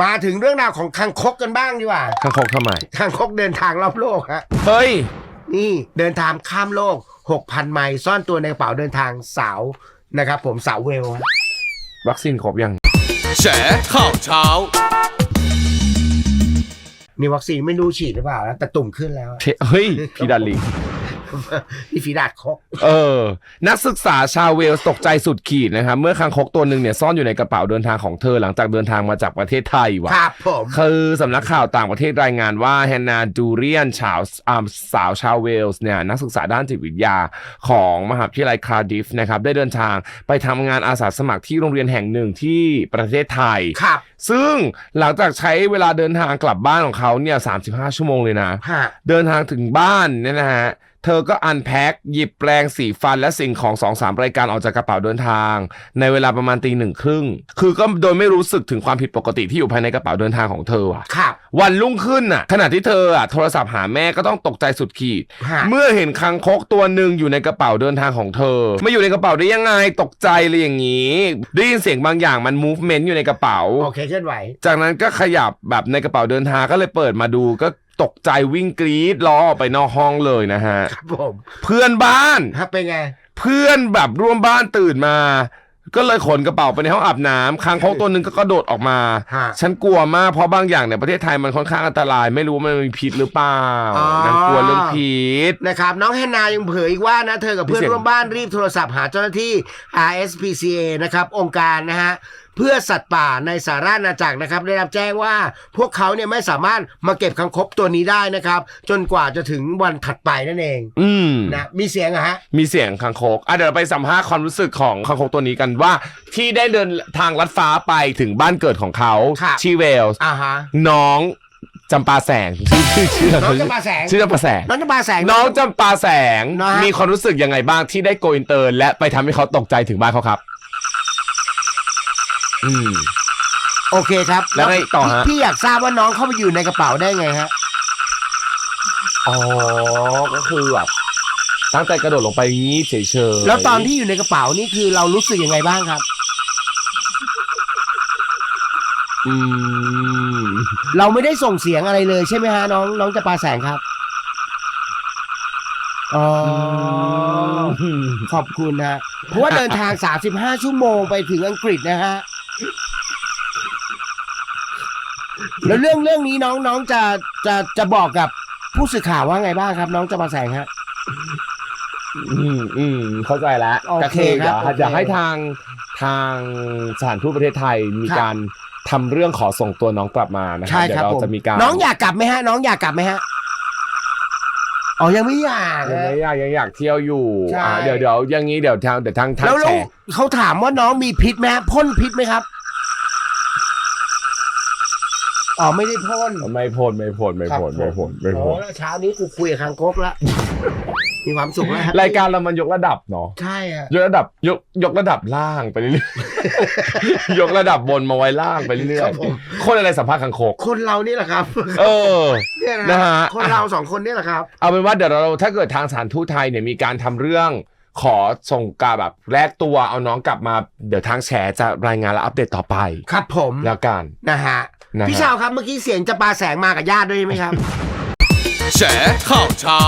มาถึงเรื่องราวของคังคกกันบ้างดีกว่าข้างคกทำไม คังคกเดินทางรอบโลกฮะ เฮ้ย นี่เดินทางข้ามโลก 6,000 ไมล์ซ่อนตัวในกระเป๋าเดินทางสาวนะครับผมสาวเวลฮะวัคซีนครบยัง แฉข่าวเช้า มีวัคซีนไม่รู้ฉีดหรือเปล่านะแต่ตุ่มขึ้นแล้วเชเฮ้ย พี่ดาลิง พี่ฝีดาดคกเออ นักศึกษาชาวเวลส์ตกใจสุดขีดนะครับ เมื่อคางคกตัวหนึ่งเนี่ยซ่อนอยู่ในกระเป๋าเดินทางของเธอหลังจากเดินทางมาจากประเทศไทยว่ะ ครับผมคือสำนักข่าวต่างประเทศรายงานว่าแฮนนาดูเรียนชาวอ่าสาวชาวเวลส์เนี่ยนักศึกษาด้านจิตวิทยาของมหาวิทยาลัยคาร์ดิฟนะครับได้เดินทางไปทำงานอาสาสมัครที่โรงเรียนแห่งหนึ่งที่ประเทศไทย ครับซึ่งหลังจากใช้เวลาเดินทางกลับบ้านของเขาเนี่ย35 ชั่วโมงเลยนะ ฮะเดินทางถึงบ้านเนี่ยนะฮะ เธอก็อันแพ็คหยิบแปรงสีฟันและสิ่งของสองสามรายการออกจากกระเป๋าเดินทาง ในเวลาประมาณตีหนึ่งครึ่ง คือก็โดยไม่รู้สึกถึงความผิดปกติที่อยู่ภายในกระเป๋าเดินทางของเธออะครับ วันรุ่งขึ้นน่ะขณะที่เธออะโทรศัพท์หาแม่ก็ต้องตกใจสุดขีด ฮะ เมื่อเห็นคังคกตัวหนึ่งอยู่ในกระเป๋าเดินทางของเธอมาอยู่ในกระเป๋าได้ยังไงตกใจเลยอย่างนี้ ได้ยินเสียงบางอย่างมัน movement อยู่ในกระเป๋า โอเคเคลื่อนไหว จากนั้นก็ขยับแบบในกระเป๋าเดินทางก็เลยเปิดมาดูก็ ตกใจวิ่งกรีดล้อออกไปนอกห้องเลยนะฮะ ครับผมเพื่อนบ้านฮะเป็นไง เพื่อนแบบร่วมบ้านตื่นมา ก็เลยขนกระเป๋าไปในห้องอาบน้ำคางคกตัวหนึ่งก็กระโดดออกมา ฮะฉันกลัวมากเพราะบางอย่างในประเทศไทยมันค่อนข้างอันตราย ไม่รู้ว่ามันมีพิษหรือเปล่าอ๋อ นางกลัวเรื่องพิษ นะครับ น้องแฮนนายังเผยอีกว่านะเธอกับเพื่อนมีเสียง ร่วมบ้านรีบโทรศัพท์หาเจ้าหน้าที่ RSPCA นะครับ องค์การนะฮะเพื่อสัตว์ป่าในสาราณาจักรนะครับ ได้รับแจ้งว่าพวกเขาเนี่ยไม่สามารถมาเก็บคังคกตัวนี้ได้นะครับ จนกว่าจะถึงวันถัดไปนั่นเองอืมนะมีเสียงอะฮะ มีเสียงคางคกอะเดี๋ยวเราไปสัมภาษณ์ความรู้สึกของคางคกตัวนี้กันว่า ที่ได้เดินทางลัดฟ้าไปถึงบ้านเกิดของเขาครับที่เวลส์อ่าฮะน้องจำปาแสงชื่อชื่อชื่อน้องจำปาแสงชื่อจำปาแสง น้องจะปาแสง น้องจำปาแสง นะฮะ มีความรู้สึกยังไงบ้างที่ได้โกอินเตอร์ และไปทำให้เขาตกใจถึงบ้านเขาครับ อืม โอเคครับแล้วไงต่อฮะ พี่พี่อยากทราบว่าน้องเข้าไปอยู่ในกระเป๋าได้ไงฮะ อ๋อ ก็คือแบบตั้งใจกระโดดลงไปงี้เฉยๆแล้วตอนที่อยู่ในกระเป๋านี่คือเรารู้สึกยังไงบ้างครับ อืม เราไม่ได้ส่งเสียงอะไรเลยใช่ไหมฮะน้องน้องจะปาแสงครับอ๋อขอบคุณฮะเพราะว่าเดินทาง 35 ชั่วโมงไปถึงอังกฤษนะฮะ แล้วเรื่องเรื่องนี้น้องน้องจะจะจะบอกกับผู้สื่อข่าวว่าไงบ้างครับ น้องจะปาแสงฮะ อืมอืมเข้าใจแล้วโอเคก็คือครับอยากโอเคอยากให้ทางทางสถานทูตประเทศไทยมีครับ การทำเรื่องขอส่งตัวน้องกลับมานะครัใช่เดี๋คยรับวเราผมจะมีการน้องอยากกลับไหมฮะ น้องอยากกลับไหมฮะอ๋อยังไม่อยากยังนะไม่อยากยังอยากเที่ยวอยู่ใช่ อ่าเดี๋ยวเดี๋ยวอยังงี้เดี๋ยวทางเดี๋ยวทางทางแล้วแชแล้วร์เขาถามว่าน้องมีพิษไหมฮะพ่นพิษไหมครับ อ๋อไม่ได้พ่น ไม่พ้นไม่พ้นไม่พ้นไม่พ้นไม่โอ้พ้นแล้วเช้านี้กูคุยกับคางคกแล้วมีความสุขแล้วฮะรายการเรามันยกระดับเนาะใช่อะยกระดับยกยกระดับล่างไปเรื่อยๆ ยกระดับบนมาไว้ล่างไปเรื่คอยรับผมๆคนอะไรสัมภาษณ์คังคกคนเรานี่แหละครับ เออ เนี่ยนะนะฮะ คนเราสองคนนี่แหละครับ เอาเป็นว่าเดี๋ยวเราถ้าเกิดทางสถานทูตไทยเนี่ยมีการทำเรื่องขอส่งการแบบแลกตัวเอาน้องกลับมา เดี๋ยวทางแฉจะรายงานและอัปเดตต่อไป ครับผมแล้วกัน นะฮะ นะฮะ พี่ชาวครับเมื่อกี้เสียงจะปาแสงมากับญาติด้วยใช่ไหมครับ แฉข่าวเช้า